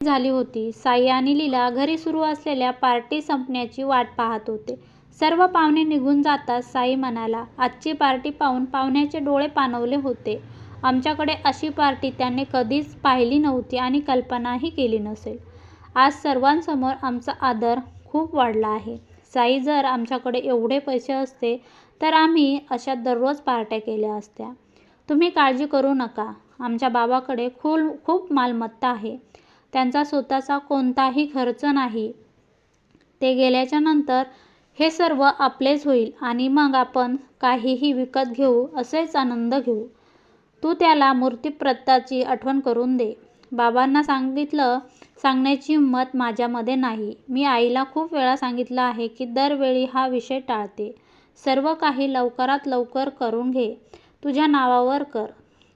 झाली होती. साई आणि लीला घरी सुरू असलेल्या पार्टी संपण्याची वाट पाहत होते. सर्व पाहुणे निघून जाताच साई म्हणाला, आजची पार्टी पाहून पाहुण्याचे डोळे पाणवले होते. आमच्याकडे अशी पार्टी त्यांनी कधीच पाहिली नव्हती आणि कल्पनाही केली नसेल. आज सर्वांसमोर आमचा आदर खूप वाढला आहे. साई जर आमच्याकडे एवढे पैसे असते तर आम्ही अशा दररोज पार्ट्या केल्या असत्या. तुम्ही काळजी करू नका. आमच्या बाबाकडे खूल खूप मालमत्ता आहे. त्यांचा स्वतःचा कोणताही खर्च नाही. ते गेल्यानंतर हे सर्व आपलेच होईल आणि मग आपण काहीही विकत घेऊ असेच आनंद घेऊ. तू त्याला मूर्तिप्रताची आठवण करून दे. बाबांना सांगितलं सांगण्याची हिंमत माझ्यामध्ये नाही. मी आईला खूप वेळा सांगितलं आहे की दरवेळी हा विषय टाळते. सर्व काही लवकरात लवकर करून घे. तुझ्या नावावर कर.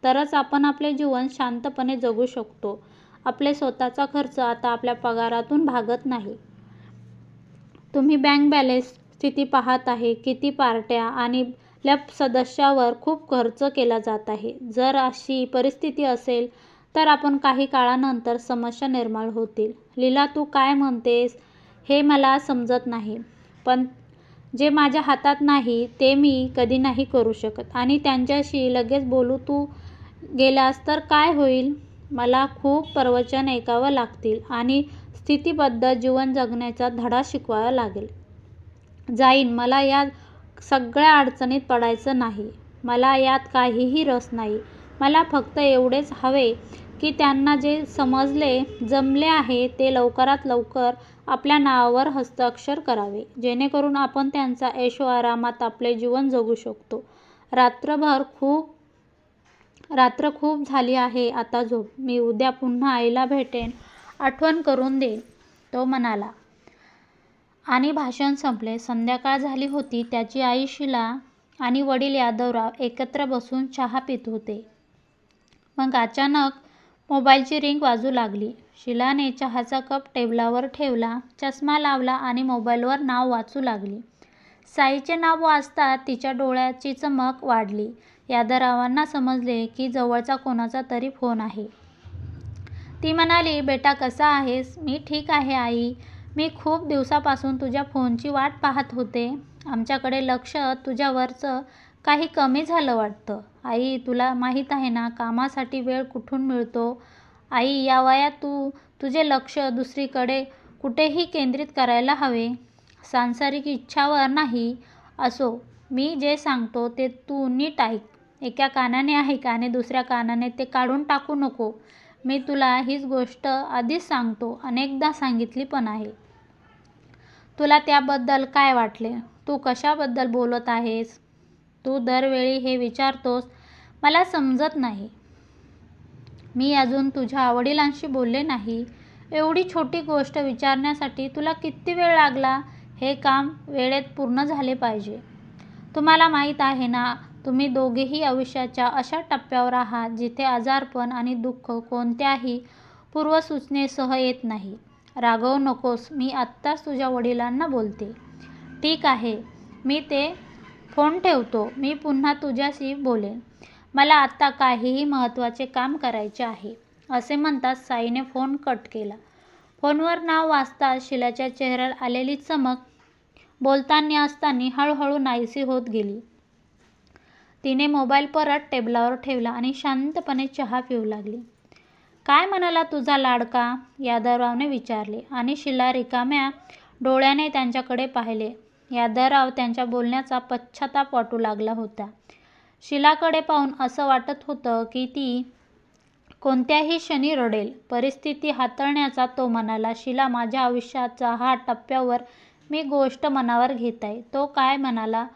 तरच आपण आपले जीवन शांतपणे जगू शकतो. आपले स्वतःचा खर्च आता आपल्या पगारातून भागत नाही. तुम्ही बँक बॅलेन्स स्थिती पाहत आहे. किती पार्ट्या आणि आपल्या सदस्यावर खूप खर्च केला जात आहे. जर अशी परिस्थिती असेल तर आपण काही काळानंतर समस्या निर्माण होतील. लीला तू काय म्हणतेस हे मला समजत नाही. पण जे माझ्या हातात नाही ते मी कधी नाही करू शकत आणि त्यांच्याशी लगेच बोलू तू गेलास तर काय होईल? मला खूप प्रवचन ऐकावं लागतील आणि स्थितीबद्ध जीवन जगण्याचा धडा शिकवावा लागेल. जाईन. मला या सगळ्या अडचणीत पडायचं नाही. मला यात काहीही रस नाही. मला फक्त एवढेच हवे की त्यांना जे समजले जमले आहे ते लवकरात लवकर आपल्या नावावर हस्ताक्षर करावे. जेणेकरून आपण त्यांचा ऐशो आरामात आपले जीवन जगू शकतो रात्रभर खूप रात्र खूप झाली आहे. आता झोप. मी उद्या पुन्हा आईला भेटेन, आठवण करून देईन, तो म्हणाला. आणि भाषण संपले. संध्याकाळ झाली होती. त्याची आई शिला आणि वडील यादवराव एकत्र बसून चहा पित होते. मग अचानक मोबाईलची रिंग वाजू लागली. शीलाने चहाचा कप टेबलावर ठेवला, चष्मा लावला आणि मोबाईलवर नाव वाचू लागली. साईचे नाव वाचता तिच्या डोळ्याची चमक वाढली. यादरावांना समजले की जवळचा कोणाचा तरी फोन आहे. ती म्हणाली, बेटा कसा आहेस? मी ठीक आहे आई. मी खूप दिवसापासून तुझ्या फोनची वाट पाहत होते. आमच्याकडे लक्ष तुझ्यावरचं काही कमी झालं वाटतं. आई तुला माहीत आहे ना कामासाठी वेळ कुठून मिळतो? आई या वयात तू तुझे लक्ष दुसरीकडे कुठेही केंद्रित करायला हवे. सांसारिक इच्छावर नाही. असो, मी जे सांगतो ते तू नीट ऐक. एका कानाने ऐक आणि दुसऱ्या कानाने ते काढून टाकू नको. मी तुला हीच गोष्ट आधीच सांगतो, अनेकदा सांगितली पण आहे. तुला त्याबद्दल काय वाटले तू कशाबद्दल बोलत आहेस? तू दरवेळी हे विचारतोस, मला समजत नाही. मी अजून तुझ्या वडिलांशी बोलले नाही. एवढी छोटी गोष्ट विचारण्यासाठी तुला किती वेळ लागला? हे काम वेळेत पूर्ण झाले पाहिजे. तुम्हाला माहीत आहे ना तुम्ही दोघेही आयुष्याच्या अशा टप्प्यावर आहात जिथे आजारपण आणि दुःख कोणत्याही पूर्वसूचनेसह येत नाही. रागावू नकोस. मी आत्ताच तुझ्या वडिलांना बोलते. ठीक आहे. मी ते फोन ठेवतो. मी पुन्हा तुझ्याशी बोलेन. मला आत्ता काहीही महत्त्वाचे काम करायचे आहे. असे म्हणतात साईने फोन कट केला. फोनवर नाव वाचता शिलाच्या चेहऱ्यावर आलेली चमक बोलताना असताना हळूहळू नाहीशी होत गेली. तिने मोबाईल परत टेबलावर ठेवला आणि शांतपणे चहा पिऊ लागली. काय म्हणाला तुझा लाडका? यादवरावने विचारले आणि शिला रिकाम्या डोळ्याने त्यांच्याकडे पाहिले. यादवराव त्यांच्या बोलण्याचा पश्चाताप वाटू लागला होता. शिलाकडे पाहून असं वाटत होतं की ती कोणत्याही क्षणी रडेल. परिस्थिती हाताळण्याचा तो म्हणाला, शिला माझ्या आयुष्याचा हा टप्प्यावर मी गोष्ट मनावर घेत आहे तो काय म्हणाला?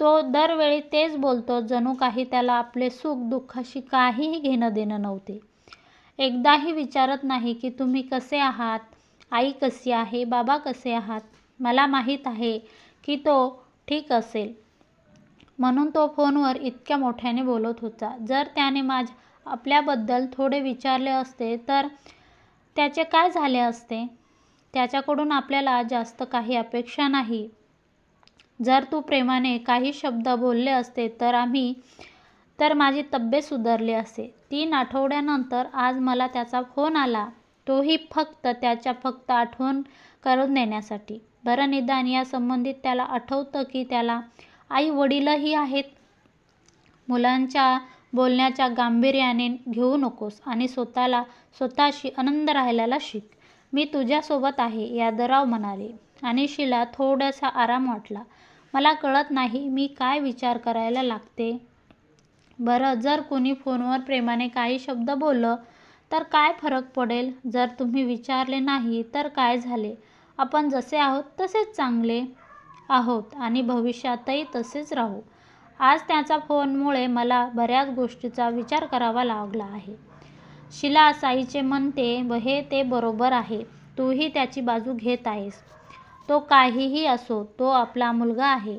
तो दरवेळी तेच बोलतो जणू काही त्याला आपले सुख दुःखाशी काहीही घेणं देणं नव्हते. एकदाही विचारत नाही की तुम्ही कसे आहात? आई कशी आहे? बाबा कसे आहात मला माहीत आहे की तो ठीक असेल. म्हणून तो फोनवर इतक्या मोठ्याने बोलत होता. जर त्याने माझ आपल्याबद्दल थोडे विचारले असते तर त्याचे काय झाले असते? त्याच्याकडून आपल्याला जास्त काही अपेक्षा नाही. जर तू प्रेमाने काही शब्द बोलले असते तर आम्ही तर माझी तब्येत सुधारली असते. तीन आठवड्यानंतर आज मला त्याचा फोन आला. तोही फक्त त्याच्या फक्त आठवण करून देण्यासाठी. बरं निदान या संबंधित त्याला आठवतं की त्याला आई वडीलही आहेत. मुलांच्या बोलण्याच्या गांभीर्याने घेऊ नकोस आणि स्वतःला स्वतःशी आनंद राहायला शिक. मी तुझ्यासोबत आहे यादराव म्हणाले. आणि शीला थोडासा आराम वाटला. मला कळत नाही मी काय विचार करायला लागते? बरं जर कोणी फोनवर प्रेमाने काही शब्द बोललं तर काय फरक पडेल? जर तुम्ही विचारले नाही तर काय झाले? आपण जसे आहोत तसेच चांगले आहोत आणि भविष्यातही तसेच राहू. आज त्याचा फोनमुळे मला बऱ्याच गोष्टीचा विचार करावा लागला आहे. शिला साईचे म्हणते व हे ते बरोबर आहे. तूही त्याची बाजू घेत आहेस. तो काहीही असो तो आपला मुलगा आहे.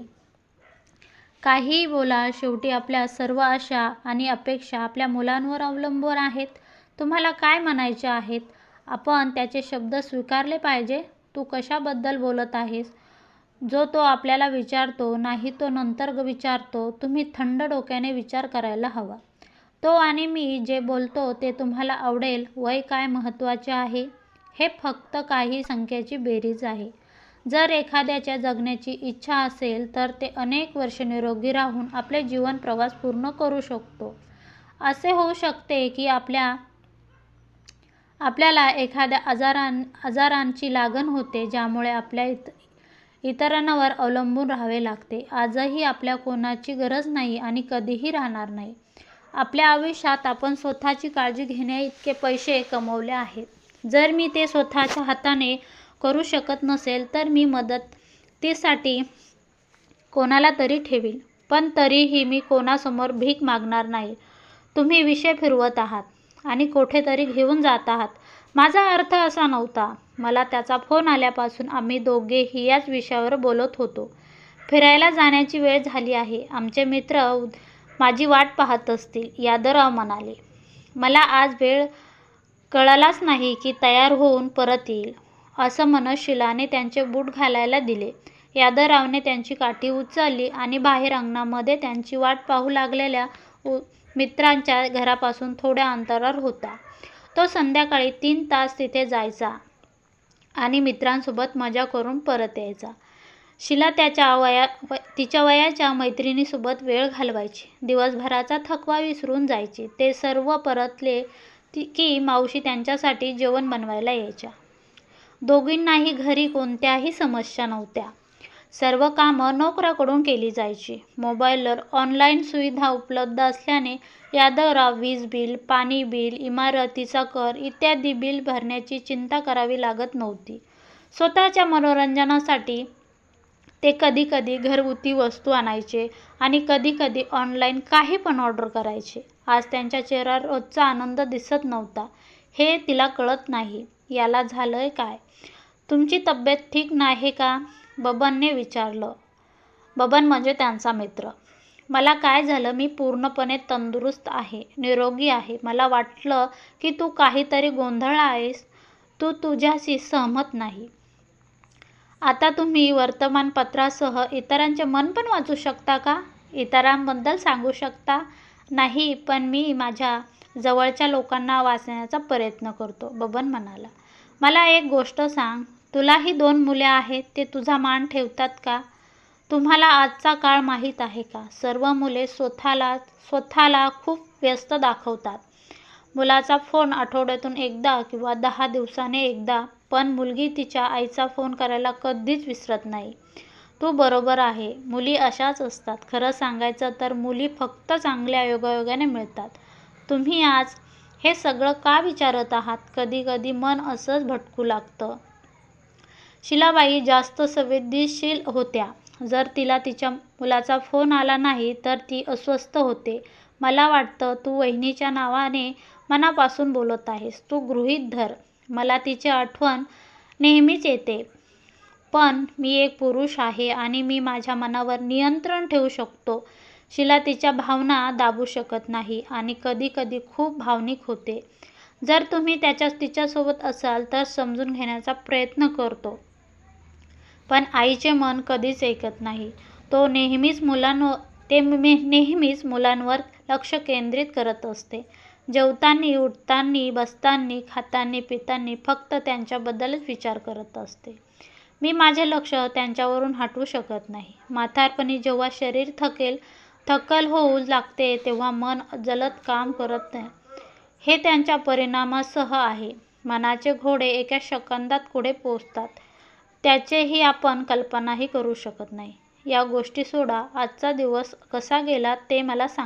काहीही बोला शेवटी आपल्या सर्व आशा आणि अपेक्षा आपल्या मुलांवर अवलंबून आहेत. तुम्हाला काय म्हणायचे आहेत? आपण त्याचे शब्द स्वीकारले पाहिजे? तू कशाबद्दल बोलत आहेस? जो तो आपल्याला विचारतो नाही तो नंतर विचारतो. तुम्ही थंड डोक्याने विचार करायला हवा. तो आणि मी जे बोलतो ते तुम्हाला आवडेल. वय काय महत्त्वाचे आहे? हे फक्त काही संख्येची बेरीज आहे. जर एखाद्याच्या जगण्याची इच्छा असेल तर ते अनेक वर्ष निरोगी राहून आपले जीवन प्रवास पूर्ण करू शकतो. असे होऊ शकते की आपल्या आपल्याला एखाद्या आजारां आजारांची लागण होते ज्यामुळे आपल्या इत इतरांवर अवलंबून राहावे लागते. आजही आपल्या कोणाची गरज नाही आणि कधीही राहणार नाही. आपल्या आयुष्यात आपण स्वतःची काळजी घेण्याइतके पैसे कमवले आहेत. जर मी ते स्वतःच्या हाताने करू शकत नसेल तर मी मदतीसाठी कोणाला तरी ठेवील पण तरीही मी कोणासमोर भीक मागणार नाही. तुम्ही विषय फिरवत आहात आणि कुठेतरी घेऊन जात आहात. माझा अर्थ असा नव्हता. मला त्याचा फोन आल्यापासून आम्ही दोघेही याच विषयावर बोलत होतो. फिरायला जाण्याची वेळ झाली आहे. आमचे मित्र माझी वाट पाहत असतील यादवराव म्हणाले. मला आज वेळ कळालाच नाही की तयार होऊन परत येईल. असं म्हणत शिलाने त्यांचे बूट घालायला दिले. यादवरावने त्यांची काठी उचलली आणि बाहेर अंगणामध्ये त्यांची वाट पाहू लागलेल्या मित्रांच्या घरापासून थोड्या अंतरावर होता. तो संध्याकाळी तीन तास तिथे जायचा आणि मित्रांसोबत मजा करून परत यायचा. शिला त्याच्या वया व तिच्या वयाच्या मैत्रिणीसोबत वेळ घालवायची. दिवसभराचा थकवा विसरून जायची. ते सर्व परतले ती की मावशी त्यांच्यासाठी जेवण बनवायला यायच्या. दोघींनाही घरी कोणत्याही समस्या नव्हत्या. सर्व कामं नोकराकडून केली जायची. मोबाईलवर ऑनलाईन सुविधा उपलब्ध असल्याने यादवराव वीज बिल पाणी बिल इमारतीचा कर इत्यादी बिल भरण्याची चिंता करावी लागत नव्हती. स्वतःच्या मनोरंजनासाठी ते कधीकधी घरगुती वस्तू आणायचे आणि कधीकधी ऑनलाईन काही पण ऑर्डर करायचे. आज त्यांच्या चेहऱ्यावर रोजचा आनंद दिसत नव्हता. हे तिला कळत नाही. याला झालंय काय? तुमची तब्येत ठीक नाही का? बबनने विचारलं. बबन म्हणजे त्यांचा मित्र. मला काय झालं? मी पूर्णपणे तंदुरुस्त आहे निरोगी आहे. मला वाटलं की तू काहीतरी गोंधळ आहेस. तू तुझ्याशी सहमत नाही. आता तुम्ही वर्तमानपत्रासह इतरांचे मन पण वाचू शकता का? इतरांबद्दल सांगू शकता? नाही पण मी माझ्या जवळच्या लोकांना वाचण्याचा प्रयत्न करतो बबन म्हणाला. मला एक गोष्ट सांग. तुलाही दोन मुले आहेत ते तुझा मान ठेवतात का? तुम्हाला आजचा काळ माहीत आहे का? सर्व मुले स्वतःला स्वतःला खूप व्यस्त दाखवतात. मुलाचा फोन आठवड्यातून एकदा किंवा दहा दिवसाने एकदा पण मुलगी तिच्या आईचा फोन करायला कधीच विसरत नाही. तू बरोबर आहे. मुली अशाच असतात. खरं सांगायचं तर मुली फक्त चांगल्या योगायोगाने मिळतात. तुम्ही आज हे सगळं का विचारत आहात? कधी कधी मन असंच भटकू लागतं. शिलाबाई जास्त संवेदनशील होत्या. जर तिला तिच्या मुलाचा फोन आला नाही तर ती अस्वस्थ होते. मला वाटतं तू वहिनीच्या नावाने मनापासून बोलत आहेस. तू गृहीत धर. मला तिची आठवण नेहमीच येते. पण मी एक पुरुष आहे आणि मी माझ्या मनावर नियंत्रण ठेवू शकतो. शिला तिच्या भावना दाबू शकत नाही आणि कधी कधी खूप भावनिक होते. जर तुम्ही त्याच्या तिच्यासोबत असाल तर समजून घेण्याचा प्रयत्न करतो. पण आईचे मन कधीच ऐकत नाही. तो नेहमीच मुलांवर ते नेहमीच मुलांवर लक्ष केंद्रित करत असते. जेवताना उठताना बसताना खाताना पिताना फक्त त्यांच्याबद्दलच विचार करत असते. मी माझे लक्ष त्यांच्यावरून हटवू शकत नाही. म्हातारपणी जेव्हा शरीर थकेल थक्कल होऊ लागते तेव्हा मन जलद काम करत नाही. हे त्यांच्या परिणामासह आहे. मनाचे घोडे एका सेकंदात कुठे पोचतात त्याचेही आपण कल्पनाही करू शकत नाही. या गोष्टी सोडा. आजचा दिवस कसा गेला ते मला सांग.